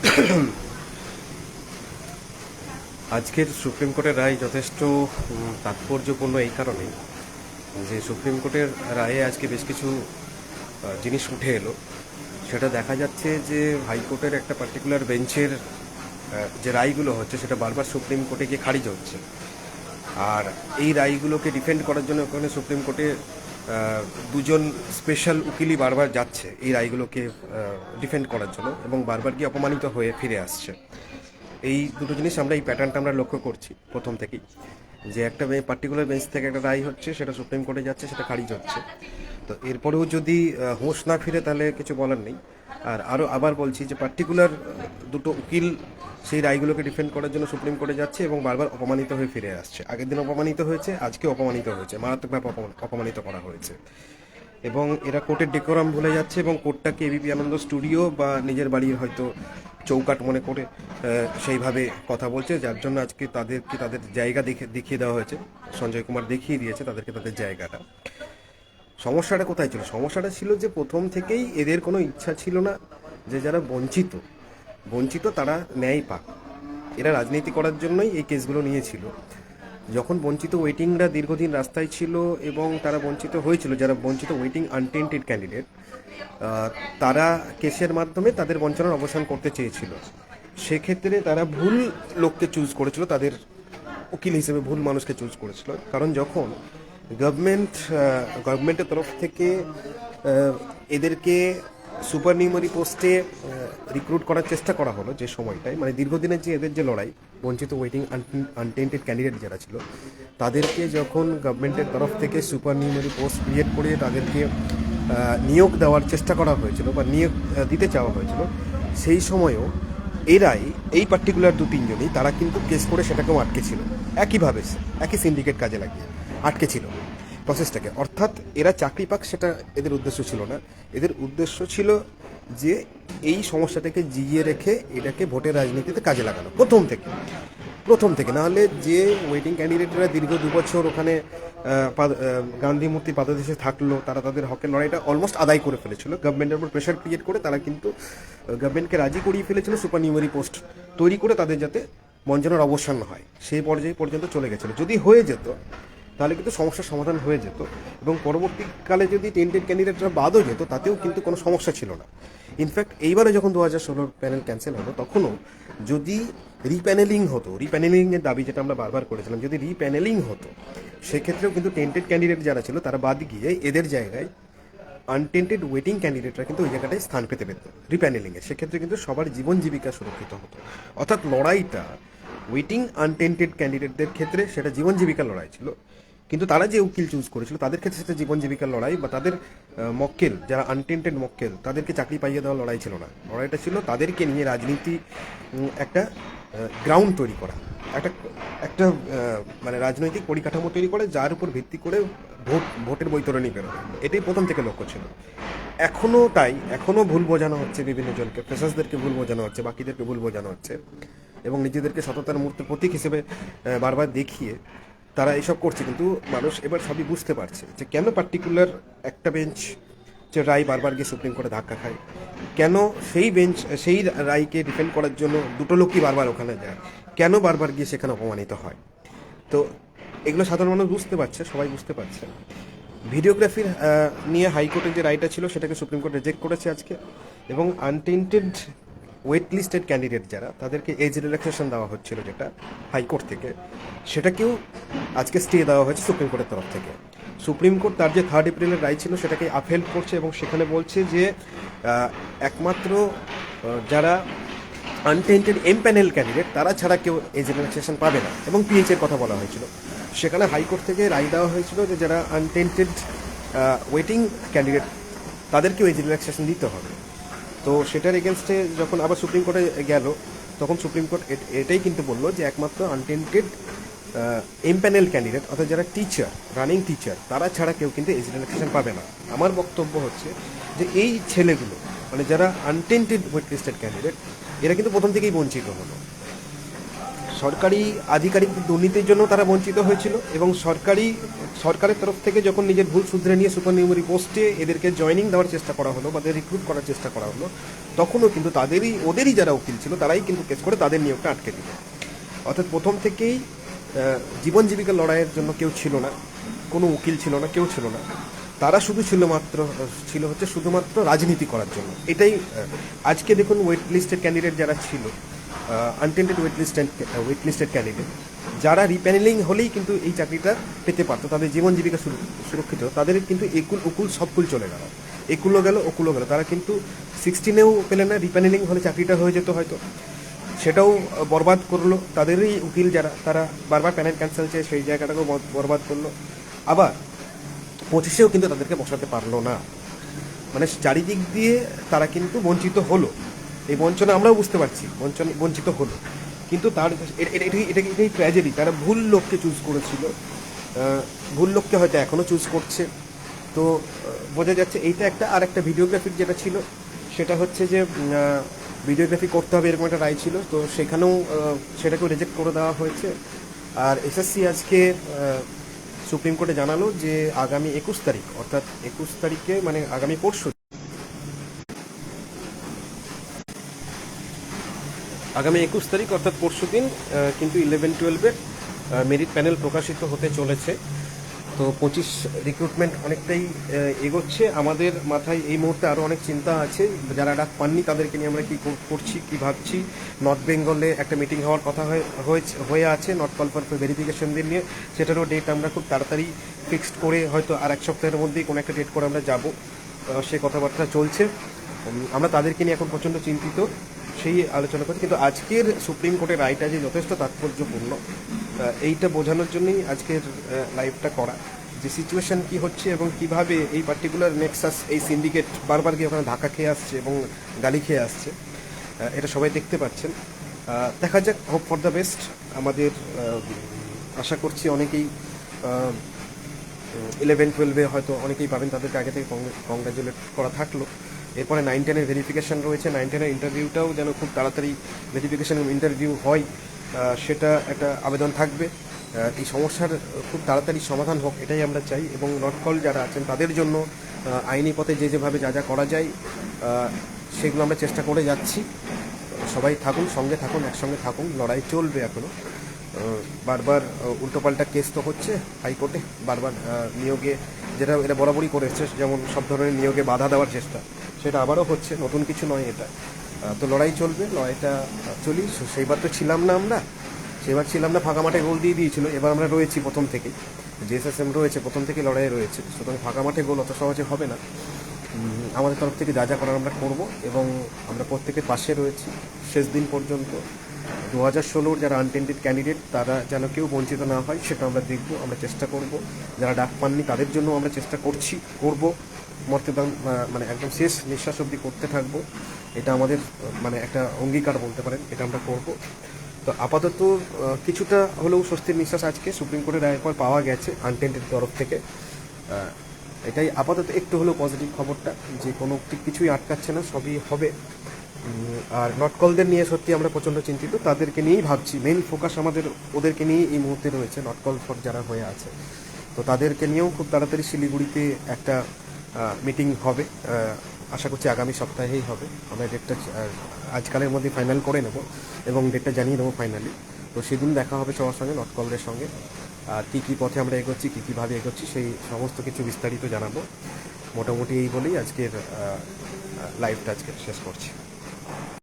আজকের সুপ্রিম কোর্টের রায় যথেষ্ট তাৎপর্যপূর্ণ এই কারণে যে সুপ্রিম কোর্টের রায়ে আজকে বেশ কিছু জিনিস উঠে এলো। সেটা দেখা যাচ্ছে যে হাইকোর্টের একটা পার্টিকুলার বেঞ্চের যে রায়গুলো হচ্ছে সেটা বারবার সুপ্রিম কোর্টে গিয়ে খারিজ হচ্ছে। আর এই রায়গুলোকে ডিফেন্ড করার জন্য ওখানে সুপ্রিম কোর্টে দুজন স্পেশাল উকিলই বারবার যাচ্ছে এই রায়গুলোকে ডিফেন্ড করার জন্য এবং বারবার গিয়ে অপমানিত হয়ে ফিরে আসছে। এই দুটো জিনিস আমরা, এই প্যাটার্নটা আমরা লক্ষ্য করছি প্রথম থেকেই। যে একটা পার্টিকুলার বেঞ্চ থেকে একটা রায় হচ্ছে, সেটা সুপ্রিম কোর্টে যাচ্ছে, সেটা খারিজ হচ্ছে। তো এরপরেও যদি হোঁশ না ফিরে তাহলে কিছু বলার নেই। আর আরও আবার বলছি যে পার্টিকুলার দুটো উকিল সেই রায়গুলোকে ডিফেন্ড করার জন্য সুপ্রিম কোর্টে যাচ্ছে এবং বারবার অপমানিত হয়ে ফিরে আসছে। আগের দিন অপমানিত হয়েছে, আজকে অপমানিত হয়েছে। মারাত্মকভাবে অপমান- অপমানিত করা হয়েছে। এবং এরা কোর্টের ডেকোরাম ভুলে যাচ্ছে এবং কোর্টটাকে এবিপি আনন্দ স্টুডিও বা নিজের বাড়ির হয়তো চৌকাট মনে করে সেইভাবে কথা বলছে, যার জন্য আজকে তাদেরকে তাদের জায়গা দেখে, দেখিয়ে দেওয়া হয়েছে। সঞ্জয় কুমার দেখিয়ে দিয়েছে তাদেরকে তাদের জায়গাটা। সমস্যাটা কোথায় ছিল? সমস্যাটা ছিল যে প্রথম থেকেই এদের কোনো ইচ্ছা ছিল না যে যারা বঞ্চিত বঞ্চিত তারা ন্যায় পাক। এরা রাজনীতি করার জন্যই এই কেসগুলো নিয়েছিল। যখন বঞ্চিত ওয়েটিংরা দীর্ঘদিন রাস্তায় ছিল এবং তারা বঞ্চিত হয়েছিল, যারা বঞ্চিত ওয়েটিং আনটেন্টেড ক্যান্ডিডেট তারা কেসের মাধ্যমে তাদের বঞ্চনার অবসান করতে চেয়েছিল। সেক্ষেত্রে তারা ভুল লোককে চুজ করেছিল, তাদের উকিল হিসেবে ভুল মানুষকে চুজ করেছিল। কারণ যখন গভর্নমেন্ট গভর্নমেন্টের তরফ থেকে এদেরকে সুপার নিউমারি পোস্টে রিক্রুট করার চেষ্টা করা হলো যে সময়টায়। মানে দীর্ঘদিনের যে এদের যে লড়াই, বঞ্চিত ওয়েটিং আনটেন্টেড ক্যান্ডিডেট যারা ছিল, তাদেরকে যখন গভর্নমেন্টের তরফ থেকে সুপার নিউমারি পোস্ট ক্রিয়েট করে তাদেরকে নিয়োগ দেওয়ার চেষ্টা করা হয়েছিল বা নিয়োগ দিতে চাওয়া হয়েছিল, সেই সময়ও এরাই, এই পার্টিকুলার দু তিনজনই তারা কিন্তু কেস করে সেটাকেও আটকেছিল একইভাবে, একই সিন্ডিকেট কাজে লাগিয়ে। আটকে ছিল প্রসেসটাকে অর্থাৎ এরা চাকরি পাক সেটা এদের উদ্দেশ্য ছিল না। এদের উদ্দেশ্য ছিল যে এই সমস্যাটাকে জিইয়ে রেখে এটাকে ভোটের রাজনীতিতে কাজে লাগানো। প্রথম থেকে। প্রথম থেকে। নাহলে যে ওয়েটিং ক্যান্ডিডেটরা দীর্ঘ দু বছর ওখানে গান্ধী মূর্তি পাদদেশে থাকল, তারা তাদের হকের লড়াইটা অলমোস্ট আদায় করে ফেলেছিল। গভর্নমেন্টের উপর প্রেশার ক্রিয়েট করে তারা কিন্তু গভর্নমেন্টকে রাজি করিয়ে ফেলেছিল সুপার নিউমারি পোস্ট তৈরি করে তাদের যাতে বঞ্চনার অবসান হয়। সেই পর্যায়ে পর্যন্ত চলে গেছিল। যদি হয়ে যেত তাহলে কিন্তু সমস্যার সমাধান হয়ে যেত। এবং পরবর্তীকালে যদি টেন্টেড ক্যান্ডিডেটরা বাদও যেত, তাতেও কিন্তু কোনো সমস্যা ছিল না। ইনফ্যাক্ট এইবারে যখন দু হাজার ষোলোর প্যানেল ক্যান্সেল হলো, তখনও যদি রিপ্যানেলিং হতো রিপ্যানেলিংয়ের দাবি যেটা আমরা বারবার করেছিলাম, যদি রিপ্যানেলিং হতো, সেক্ষেত্রেও কিন্তু টেন্টেড ক্যান্ডিডেট যারা ছিল, তারা বাদ গিয়ে এদের জায়গায় আনটেন্টেড ওয়েটিং ক্যান্ডিডেটরা কিন্তু ওই জায়গাটায় স্থান পেতে পেত রিপ্যানেলিংয়ে সেক্ষেত্রে কিন্তু সবার জীবন জীবিকা সুরক্ষিত হতো। অর্থাৎ লড়াইটা ওয়েটিং আনটেন্টেড ক্যান্ডিডেটদের ক্ষেত্রে সেটা জীবন জীবিকা লড়াই ছিল। কিন্তু তারা যে উকিল চুজ করেছিল, তাদের ক্ষেত্রে সেটা জীবন জীবিকার লড়াই বা তাদের মক্কেল, যারা আনটেন্টেড মক্কেল, তাদেরকে চাকরি পাইয়ে দেওয়ার লড়াই ছিল না। লড়াইটা ছিল তাদেরকে নিয়ে রাজনীতি একটা গ্রাউন্ড তৈরি করা। একটা একটা মানে রাজনৈতিক পরিকাঠামো তৈরি করে যার উপর ভিত্তি করে ভোট, ভোটের বৈতরণী বেরোবে এটাই প্রথম থেকে লক্ষ্য ছিল। এখনও তাই এখনও ভুল বোঝানো হচ্ছে বিভিন্ন জনকে, ফ্রেশার্সদেরকে ভুল বোঝানো হচ্ছে, বাকিদেরকে ভুল বোঝানো হচ্ছে, এবং নিজেদেরকে সততার মূর্তি প্রতীক হিসেবে বারবার দেখিয়ে তারা এসব করছে, কিন্তু মানুষ এবার সবই বুঝতে পারছে যে কেন পার্টিকুলার একটা বেঞ্চ যে রায় বারবার গিয়ে সুপ্রিম কোর্টে ধাক্কা খায়? কেন সেই বেঞ্চ সেই রায়কে ডিফেন্ড করার জন্য দুটো লোকই বারবার ওখানে যায়? কেন বারবার গিয়ে সেখানে অপমানিত হয়? তো এগুলো সাধারণ মানুষ বুঝতে পারছে, সবাই বুঝতে পারছে। ভিডিওগ্রাফির নিয়ে হাইকোর্টের যে রায়টা ছিল, সেটাকে সুপ্রিম কোর্ট রিজেক্ট করেছে আজকে। এবং আনটেন্টেড ওয়েট লিস্টেড ক্যান্ডিডেট যারা, তাদেরকে এজ রিল্যাক্সেশন দেওয়া হচ্ছিল যেটা হাইকোর্ট থেকে। সেটাকেও আজকে স্টে দেওয়া হয়েছে সুপ্রিম কোর্টের তরফ থেকে। সুপ্রিম কোর্ট তার যে থার্ড এপ্রিলের রায় ছিল, সেটাকে আপহেল্ড করছে এবং সেখানে বলছে যে একমাত্র যারা আনটেন্টেড এম প্যানেল ক্যান্ডিডেট তারা ছাড়া কেউ এজ রিল্যাক্সেশন পাবে না এবং পিএইচের কথা বলা হয়েছিল। সেখানে হাইকোর্ট থেকে রায় দেওয়া হয়েছিল যে যারা আনটেন্টেড ওয়েটিং ক্যান্ডিডেট তাদেরকেও এজ রিল্যাক্সেশন দিতে হবে। তো সেটার এগেনস্টে যখন আবার সুপ্রিম কোর্টে গেল, তখন সুপ্রিম কোর্ট এটাই কিন্তু বলল যে একমাত্র আনটেন্টেড এমপ্যানেল ক্যান্ডিডেট অর্থাৎ যারা টিচার রানিং টিচার তারা ছাড়া কেউ কিন্তু এজ পাবে না। আমার বক্তব্য হচ্ছে যে এই ছেলেগুলো মানে যারা আনটেন্টেড ওয়েট লিস্টেড ক্যান্ডিডেট এরা কিন্তু প্রথম থেকেই বঞ্চিত হলো। সরকারি আধিকারিক দুর্নীতির জন্য তারা বঞ্চিত হয়েছিল এবং সরকারি, সরকারের তরফ থেকে যখন নিজের ভুল শুধরে নিয়ে সুপার নিউমারি পোস্টে এদেরকে জয়নিং দেওয়ার চেষ্টা করা হলো বা রিক্রুট করার চেষ্টা করা হলো, তখনও কিন্তু তাদেরই, ওদেরই যারা উকিল ছিল তারাই কিন্তু কেস করে তাদের নিয়োগটা আটকে দিল। অর্থাৎ প্রথম থেকেই জীবন জীবিকার লড়াইয়ের জন্য কেউ ছিল না, কোনো উকিল ছিল না, কেউ ছিল না। তারা শুধু ছিল মাত্র, ছিল হচ্ছে শুধুমাত্র রাজনীতি করার জন্য। এটাই আজকে দেখুন ওয়েট লিস্টের ক্যান্ডিডেট যারা ছিল untainted wait listed wait candidate যারা রিপ্যানেলিং হলেই কিন্তু এই চাকরিটা পেতে পারতো, তাদের জীবন জীবিকা সুরক্ষিত, তাদের কিন্তু একুল উকুল সবকুল চলে গেল। একুলও গেল, ওকুলও গেল। তারা কিন্তু সিক্সটিনেও পেলে না রিপ্যানেলিং হলে চাকরিটা হয়ে যেত হয়তো। সেটাও বরবাদ করল। তাদেরই উকিল যারা, তারা বারবার প্যানেল ক্যান্সেল চেয়ে সেই জায়গাটাকেও বরবাদ করল। আবার পঁচিশেও কিন্তু তাদেরকে বসাতে পারল না। মানে চারিদিক দিয়ে তারা কিন্তু বঞ্চিত হলো। এই বঞ্চনা আমরাও বুঝতে পারছি, বঞ্চন, বঞ্চিত হলো। কিন্তু তার এটা- এটা- এটাই এটাই এটাই ট্র্যাজেডি তারা ভুল লোককে চুজ করেছিল। ভুল লোককে হয়তো এখনও চুজ করছে। তো বোঝা যাচ্ছে এইটা একটা, আর একটা ভিডিওগ্রাফির যেটা ছিল, সেটা হচ্ছে যে ভিডিওগ্রাফি করতে হবে এরকম একটা রায় ছিল। তো সেখানেও সেটাকেও রিজেক্ট করে দেওয়া হয়েছে। আর এসএসসি আজকে সুপ্রিম কোর্টে জানালো যে আগামী একুশ তারিখ, অর্থাৎ একুশ তারিখে মানে আগামী পরশু আগামী একুশ তারিখ, অর্থাৎ পরশু দিন কিন্তু ইলেভেন টুয়েলভের মেরিট প্যানেল প্রকাশিত হতে চলেছে। তো পঁচিশ রিক্রুটমেন্ট অনেকটাই এগোচ্ছে। আমাদের মাথায় এই মুহূর্তে আরও অনেক চিন্তা আছে। যারা ডাক পাননি, তাদেরকে নিয়ে আমরা কী করছি, কী ভাবছি? নর্থ বেঙ্গলে একটা মিটিং হওয়ার কথা হয়ে- হয়েছে আছে। নর্থ কল ফর ভেরিফিকেশনদের নিয়ে সেটারও ডেট আমরা খুব তাড়াতাড়ি ফিক্সড করে হয়তো আর এক সপ্তাহের মধ্যেই কোনো একটা ডেট করে আমরা যাব। সে কথাবার্তা চলছে। আমরা তাদেরকে নিয়ে এখন প্রচণ্ড চিন্তিত। সেই আলোচনা করছি, কিন্তু আজকের সুপ্রিম কোর্টের রায়টা যে যথেষ্ট তাৎপর্যপূর্ণ এইটা বোঝানোর জন্যই আজকের লাইভটা করা। যে সিচুয়েশন কি হচ্ছে এবং কীভাবে এই পার্টিকুলার নেক্সাস এই সিন্ডিকেট বারবার গিয়ে ওখানে ধাক্কা খেয়ে আসছে এবং গালি খেয়ে আসছে এটা সবাই দেখতে পাচ্ছেন। দেখা যাক হোপ ফর দ্য বেস্ট আমাদের আশা করছি অনেকেই ইলেভেন টুয়েলভে হয়তো অনেকেই পাবেন, তাদেরকে আগে থেকে কংগ্রাচুলেট করা থাকল। এরপরে নাইন টেনের ভেরিফিকেশন রয়েছে নাইন টেনের ইন্টারভিউটাও যেন খুব তাড়াতাড়ি ভেরিফিকেশান ইন্টারভিউ হয় সেটা একটা আবেদন থাকবে। এই সমস্যার খুব তাড়াতাড়ি সমাধান হোক, এটাই আমরা চাই এবং নটকল যারা আছেন তাদের জন্য আইনি পথে যে যেভাবে যা যা করা যায় সেগুলো আমরা চেষ্টা করে যাচ্ছি। সবাই থাকুন, সঙ্গে থাকুন, একসঙ্গে থাকুন, লড়াই চলবে এখনও বারবার উল্টোপাল্টা কেস তো হচ্ছে, হাইকোর্টে বারবার নিয়োগে, যেটা এটা বরাবরই করে এসছে যেমন সব ধরনের নিয়োগে বাধা দেওয়ার চেষ্টা। সেটা আবারও হচ্ছে, নতুন কিছু নয় এটা। তো লড়াই চলবে, লড়াইটা চলি। সেইবার তো ছিলাম না আমরা। সেবার ছিলাম না, ফাঁকা মাঠে গোল দিয়ে দিয়েছিল। এবার আমরা রয়েছি প্রথম থেকেই জেএসএসএম রয়েছে, প্রথম থেকে লড়াই রয়েছে। সুতরাং ফাঁকা মাঠে গোল অত সহজে হবে না। আমাদের তরফ থেকে যা যা করার আমরা করব এবং আমরা প্রত্যেকের পাশে রয়েছি। শেষ দিন পর্যন্ত। দু হাজার ষোলোর যারা আনটেন্ডেড ক্যান্ডিডেট তারা যেন কেউ বঞ্চিত না হয়, সেটা আমরা দেখব, আমরা চেষ্টা করব। যারা ডাক পাননি, তাদের জন্য আমরা চেষ্টা করছি, করব। মর্তদান মানে একদম শেষ নিঃশ্বাস অবধি করতে থাকব। এটা আমাদের মানে একটা অঙ্গীকার বলতে পারেন, এটা আমরা করব। তো আপাতত কিছুটা হলেও স্বস্তির নিঃশ্বাস আজকে সুপ্রিম কোর্টের রায়ের পর পাওয়া গেছে আনটেন্ডেড তরফ থেকে। এটাই আপাতত একটু হলেও পজিটিভ খবরটা, যে কোনো কিছুই আটকাচ্ছে না, সবই হবে। আর নটকলদের নিয়ে সত্যি আমরা প্রচণ্ড চিন্তিত, তাদেরকে নিয়েই ভাবছি। মেইন ফোকাস আমাদের, ওদেরকে নিয়েই এই মুহূর্তে রয়েছে নটকল ফর যারা হয়ে আছে। তো তাদেরকে নিয়েও খুব তাড়াতাড়ি শিলিগুড়িতে একটা মিটিং হবে। আশা করছি আগামী সপ্তাহেই হবে। আমরা ডেটটা আজকালের মধ্যে ফাইনাল করে নেব এবং ডেটটা জানিয়ে দেবো ফাইনালি তো সেদিন দেখা হবে সবার সঙ্গে নটকলদের সঙ্গে। আর কী কী পথে আমরা এগোচ্ছি, কী কীভাবে এগোচ্ছি, সেই সমস্ত কিছু বিস্তারিত জানাব। মোটামুটি এই বলেই আজকের লাইভটা আজকে শেষ করছি।